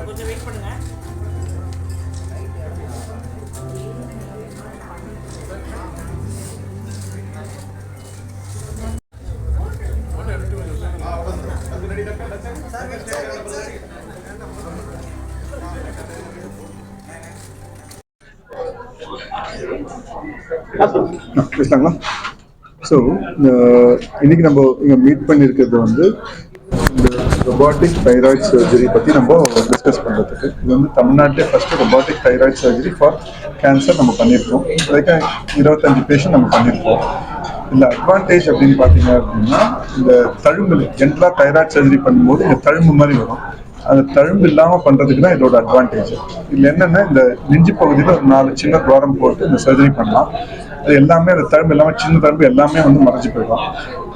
Sir கொஞ்சம் wait பண்ணுங்க. பேசலாங்களா so இன்னைக்கு நம்ம இங்கே மீட் பண்ணியிருக்கிறது வந்து இந்த ரொபாட்டிக் தைராய்டு சர்ஜரி பற்றி நம்ம டிஸ்கஸ் பண்ணுறதுக்கு இது வந்து தமிழ்நாட்டிலே first robotic thyroid surgery for cancer நம்ம பண்ணியிருக்கோம் இதுக்கு இருபத்தஞ்சு பேஷண்ட் நம்ம பண்ணியிருக்கோம் இதில் அட்வான்டேஜ் அப்படின்னு பார்த்தீங்க அப்படின்னா இந்த தழும்பு ஜென்ரலாக தைராய்டு சர்ஜரி பண்ணும்போது இந்த தழும்பு மாதிரி வரும். அந்த தழும்பு இல்லாமல் பண்ணுறதுக்கு தான் இதோட அட்வான்டேஜ் இதில் என்னென்னா இந்த நெஞ்சு பகுதியில் ஒரு நாலு சின்ன துவாரம் போட்டு இந்த சர்ஜரி பண்ணலாம். அது எல்லாமே அந்த தழும்பு இல்லாமல் சின்ன தழும்பு எல்லாமே வந்து மறைஞ்சு போயிடும்.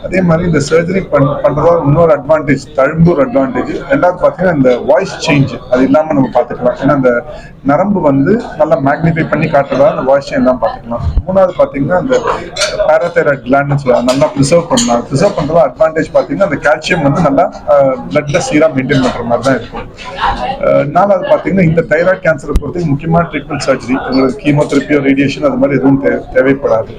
அதே மாதிரி இந்த சர்ஜரி பண் பண்ணுறதா இன்னொரு அட்வான்டேஜ் தழும்பு ஒரு அட்வான்டேஜ் ரெண்டாவது பார்த்தீங்கன்னா இந்த வாய்ஸ் சேஞ்ச் அது இல்லாமல் நம்ம பார்த்துக்கலாம் ஏன்னா அந்த நரம்பு வந்து நல்லா மேக்னிஃபை பண்ணி காட்டுறதா அந்த வாய்ஸ் சேஞ்ச் எல்லாம் பார்த்துக்கலாம் மூணாவது பார்த்தீங்கன்னா அந்த பேராதைராய்ட் கிளாண்ட்னு சொல்லுவாங்க. நல்லா ப்ரிசர்வ் பண்ணலாம் ப்ரிசர்வ் பண்ணுறது அட்வான்டேஜ் பார்த்தீங்கன்னா அந்த கால்சியம் வந்து நல்லா பிளட்ல சீராக மெயின்டைன் பண்ணுற மாதிரி தான் இருக்கும். நாலாவது பார்த்தீங்கன்னா இந்த தைராய்ட் கேன்சரை பொறுத்து முக்கியமான ட்ரீட்மெண்ட் சர்ஜரி உங்களுக்கு கீமோதெரப்பியோ ரேடியேஷன் அது மாதிரி எதுவும் தேவை தேவைப்படாது.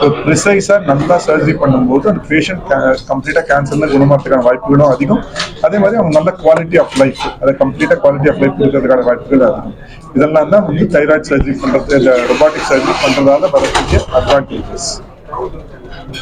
ஸோ ப்ரிசைஸாக நல்லா சர்ஜரி பண்ணும்போது அந்த பேஷண்ட் கம்ப்ளீட்டாக கேன்சர்ல குணமாகிறதுக்கான வாய்ப்புகளும் அதிகம். அதே மாதிரி அவங்க நல்ல குவாலிட்டி ஆஃப் லைஃப் அதை கம்ப்ளீட்டாக குவாலிட்டி ஆஃப் லைஃப் கொடுக்கறதுக்கான வாய்ப்புகள் அதிகம். இதெல்லாம் தான் வந்து தைராய்ட் சர்ஜரி பண்ணுறது இந்த ரொபாட்டிக் சர்ஜரி பண்ணுறதால வரக்கூடிய அட்வான்டேஜஸ் あの。